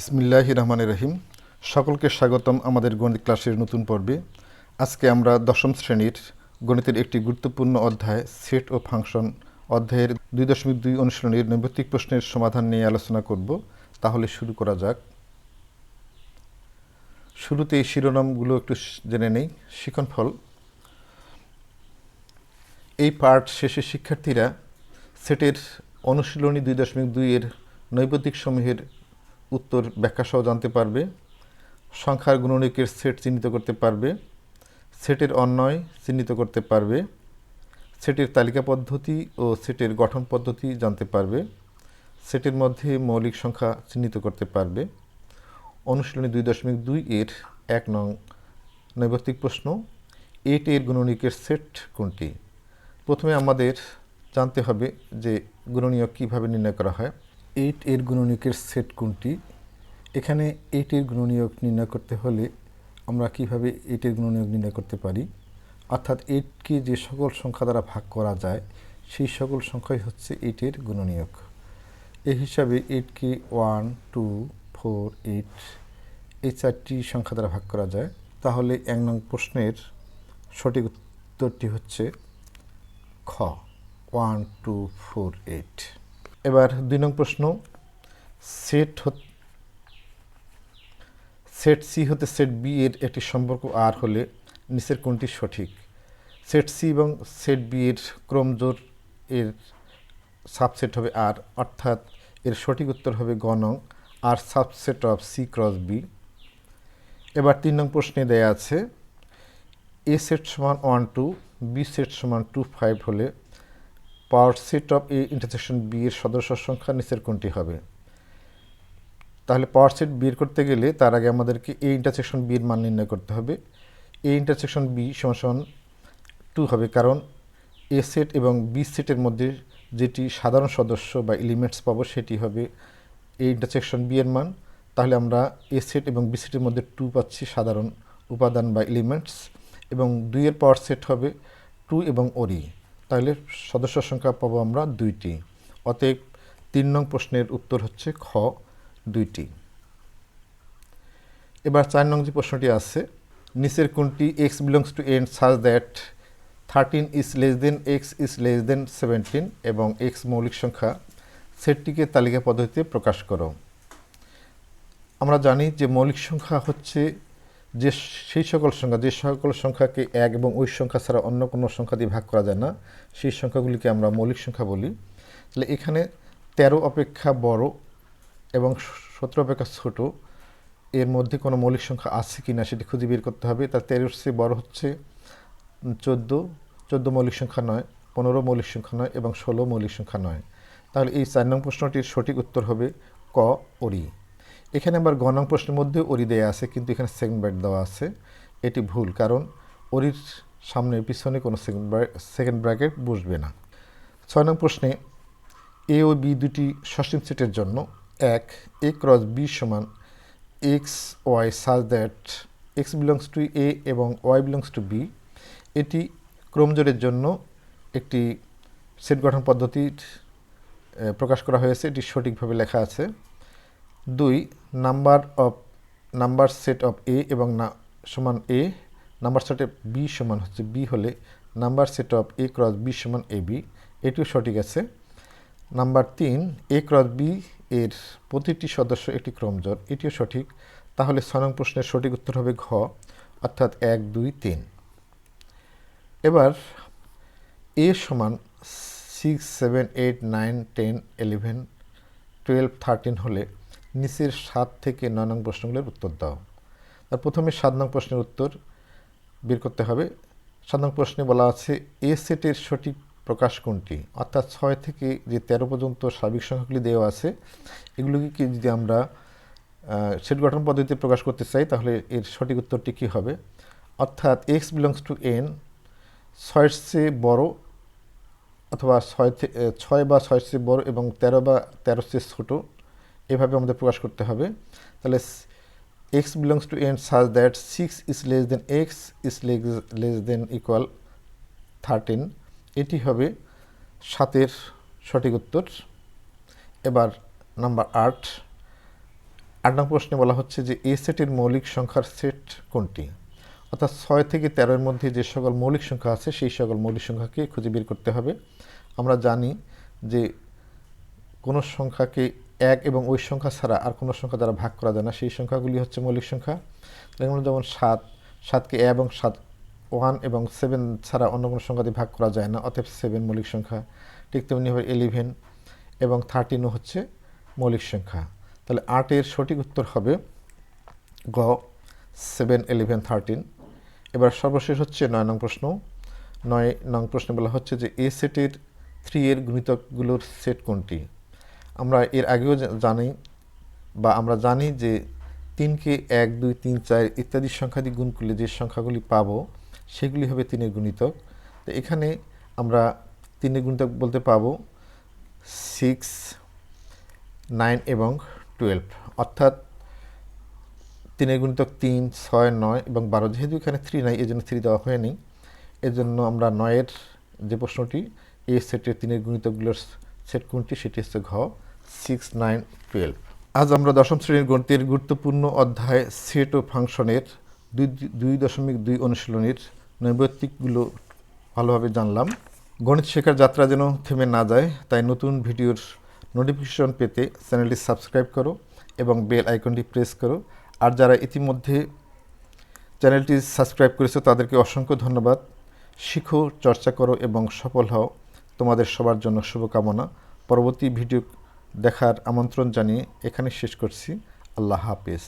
বিসমিল্লাহ রহমান রহিম। সকলকে স্বাগতম আমাদের গণিত ক্লাসের নতুন পর্বে। আজকে আমরা দশম শ্রেণির গণিতের একটি গুরুত্বপূর্ণ অধ্যায়, সেট ও ফাংশন অধ্যায়ের দুই দশমিক দুই অনুশীলনীর নৈমিত্তিক প্রশ্নের সমাধান নিয়ে আলোচনা করব। তাহলে শুরু করা যাক। শুরুতে এই শিরোনামগুলো একটু জেনে নেই। শিখনফল এই পার্ট শেষে শিক্ষার্থীরা সেটের অনুশীলনী দুই দশমিক দুইয়ের নৈবতিক সমূহের উত্তর ব্যাখ্যাসহ জানতে পারবে। সংখ্যার গুণনীকের সেট চিহ্নিত করতে পারবে। সেটের অন্যয় চিহ্নিত করতে পারবে। সেটের তালিকা পদ্ধতি ও সেটের গঠন পদ্ধতি জানতে পারবে। সেটের মধ্যে মৌলিক সংখ্যা চিহ্নিত করতে পারবে। অনুশীলনী দুই দশমিক দুই এর এক নং নৈবত্তিক প্রশ্ন এইট এর গুণনীকের সেট কোনটি? প্রথমে আমাদের জানতে হবে যে গুণনীয়ক কীভাবে নির্ণয় করা হয়। এইট এর গুণনীয়কের সেট কোনটি? এখানে এইট এর গুণনীয়ক নির্ণয় করতে হলে আমরা কীভাবে এইট এর গুণনীয়ক নির্ণয় করতে পারি? অর্থাৎ এইটকে যে সকল সংখ্যা দ্বারা ভাগ করা যায়, সেই সকল সংখ্যাই হচ্ছে এইটের গুণনীয়ক। এই হিসাবে এইটকে ওয়ান, টু, ফোর, এইট এই চারটি সংখ্যা দ্বারা ভাগ করা যায়। তাহলে এক নং প্রশ্নের সঠিক উত্তরটি হচ্ছে খ। One, two, four, eight. এবার দুই নং প্রশ্ন সেট সেট সি হতে সেট বি এর একটি সম্পর্ক আর হলে নিচের কোনটি সঠিক? সেট সি এবং সেট বি এর ক্রমজোর এর সাবসেট হবে আর অর্থাৎ এর সঠিক উত্তর হবে গণং আর subset of C cross B এবার তিন নং প্রশ্নে দেয়া আছে এ সেট সমান ওয়ান টু বি সেট সমান টু ফাইভ হলে power set of A intersection B এর সদস্য সংখ্যা নিচের কোনটি হবে? তাহলে পাওয়ার সেট বের করতে গেলে তার আগে আমাদেরকে এ ইন্টারসেকশন বি এর মান নির্ণয় করতে হবে। এ ইন্টারসেকশন বি সমান টু হবে কারণ এ সেট এবং বি সেটের মধ্যে যেটি সাধারণ সদস্য বা এলিমেন্টস পাবো সেটি হবে এ ইন্টারসেকশন বি এর মান। তাহলে আমরা এ সেট এবং বি সেটের মধ্যে টু পাচ্ছি সাধারণ উপাদান বা এলিমেন্টস এবং দুইয়ের পাওয়ার সেট হবে টু এবং ওরি তাহলে সদস্য সংখ্যা পাবো আমরা দুইটি। অতএব তিন নং প্রশ্নের উত্তর হচ্ছে খ, দুইটি। এবার চার নং যে প্রশ্নটি আছে, নিচের কোনটি x belongs to N such that thirteen is less than x is less than seventeen এবং এক্স মৌলিক সংখ্যা সেটটিকে তালিকা পদ্ধতিতে প্রকাশ করো। আমরা জানি যে মৌলিক সংখ্যা হচ্ছে যে সেই সকল সংখ্যা, যে সকল সংখ্যাকে এক এবং ওই সংখ্যা ছাড়া অন্য কোনো সংখ্যা দিয়ে ভাগ করা যায় না, সেই সংখ্যাগুলিকে আমরা মৌলিক সংখ্যা বলি। তাহলে এখানে তেরো অপেক্ষা বড় এবং সতেরো অপেক্ষা ছোট, এর মধ্যে কোনো মৌলিক সংখ্যা আছে কি না সেটি খুঁজে বের করতে হবে। তার তেরোর চেয়ে বড় হচ্ছে চোদ্দ চোদ্দ মৌলিক সংখ্যা নয়, পনেরো মৌলিক সংখ্যা নয় এবং ষোলো মৌলিক সংখ্যা নয়। তাহলে এই চার নং প্রশ্নটির সঠিক উত্তর হবে ক ওরি এখানে আবার গ নং প্রশ্নের মধ্যে ওরি দেয়া আছে, কিন্তু এখানে সেকেন্ড দেওয়া আছে। এটি ভুল, কারণ ওরির সামনে পিছনে কোনো সেকেন্ড সেকেন্ড ব্র্যাকেট বসবে না। ছয় নং প্রশ্নে এ ও বি দুটি সসীম সেটের জন্য এক, এ ক্রস বি সমান x, y such that x belongs to A এবং ওয়াই বিলংস টু বি। এটি ক্রমজোরের জন্য একটি সেট গঠন পদ্ধতির প্রকাশ করা হয়েছে। এটি সঠিকভাবে লেখা আছে। দুই, number of, number set of A এবং না, সমান A. Number set of B সমান হচ্ছে বি হলে number set of A cross B সমান এ বি। এটিও সঠিক আছে। নাম্বার তিন, এ ক্রস বি এর প্রতিটি সদস্য একটি ক্রমজোর এটিও সঠিক। তাহলে ছয় নং প্রশ্নের সঠিক উত্তর হবে ঘ, অর্থাৎ এক, দুই, তিন। এবার এ সমান six seven eight nine ten eleven twelve thirteen হলে নিচের সাত থেকে নয় নং প্রশ্নগুলোর উত্তর দাও। তার প্রথমে সাত নং প্রশ্নের উত্তর বের করতে হবে। সাত নং প্রশ্নে বলা আছে, এ সেটের সঠিক প্রকাশ কোনটি? অর্থাৎ ছয় থেকে যে তেরো পর্যন্ত সার্বিক সংখ্যাগুলি দেওয়া আছে, এগুলোকে যদি আমরা সেট গঠন পদ্ধতিতে প্রকাশ করতে চাই, তাহলে এর সঠিক উত্তরটি কী হবে? অর্থাৎ এক্স বিলংস টু এন, ছয়ের চেয়ে বড় অথবা ছয় ছয় বা ছয়ের চেয়ে বড় এবং তেরো বা তেরোর চেয়ে ছোটো এভাবে আমাদের প্রকাশ করতে হবে। তাহলে x belongs to N such that six is less than x is less than equal thirteen এটি হবে সাতের সঠিক উত্তর। এবার নাম্বার আট। আট নং প্রশ্নে বলা হচ্ছে যে এ সেটের মৌলিক সংখ্যার সেট কোনটি? অর্থাৎ ছয় থেকে তেরোর মধ্যে যে সকল মৌলিক সংখ্যা আছে, সেই সকল মৌলিক সংখ্যাকে খুঁজে বের করতে হবে। আমরা জানি যে কোনো সংখ্যাকে এক এবং ওই সংখ্যা ছাড়া আর কোনো সংখ্যা দ্বারা ভাগ করা যায় না। সেই সংখ্যাগুলি হচ্ছে মৌলিক সংখ্যা। যেমন যেমন সাত, সাতকে এ এবং সাত, ওয়ান এবং সেভেন ছাড়া অন্য কোনো সংখ্যা দিয়ে ভাগ করা যায় না, অতএব সেভেন মৌলিক সংখ্যা। ঠিক তেমনিভাবে ইলেভেন এবং থার্টিনও হচ্ছে মৌলিক সংখ্যা। তাহলে আটের সঠিক উত্তর হবে গ সেভেন ইলেভেন থার্টিন এবার সর্বশেষ হচ্ছে নয় নং প্রশ্ন। নয় নং প্রশ্নে বলা হচ্ছে যে এ সেটের থ্রি এর গুণিতকগুলোর সেট কোনটি? আমরা এর আগেও জানি বা আমরা জানি যে তিনকে এক, দুই, তিন, চার ইত্যাদি সংখ্যা দিয়ে গুণ করলে যে সংখ্যাগুলি পাব, সেগুলি হবে তিনের গুণিতক। তো এখানে আমরা তিনের গুণিতক বলতে পাব সিক্স নাইন এবং টুয়েলভ অর্থাৎ তিনের গুণিতক তিন, ছয়, নয় এবং বারো। যেহেতু এখানে থ্রি নাই এই জন্য থ্রি দেওয়া হয়নি। এজন্য আমরা নয়ের যে প্রশ্নটি এ সেটের তিনের গুণিতকগুলোর সেট কোনটি? সেটি হচ্ছে ঘ সিক্স নাইন টুয়েলভ আজ আমরা দশম শ্রেণির গণিতের গুরুত্বপূর্ণ অধ্যায় সেট ও ফাংশনের দুই দুই দশমিক দুই অনুশীলনীর নৈবত্তিকগুলো ভালোভাবে জানলাম। গণিত শেখার যাত্রা যেন থেমে না যায়, তাই নতুন ভিডিওর নোটিফিকেশন পেতে চ্যানেলটি সাবস্ক্রাইব করো এবং বেল আইকনটি প্রেস করো। আর যারা ইতিমধ্যে চ্যানেলটি সাবস্ক্রাইব করেছ, তাদেরকে অসংখ্য ধন্যবাদ। শিখো, চর্চা করো এবং সফল হও। তোমাদের সবার জন্য শুভকামনা। পরবর্তী ভিডিও দেখার আমন্ত্রণ জানিয়ে এখানে শেষ করছি। আল্লাহ হাফেজ।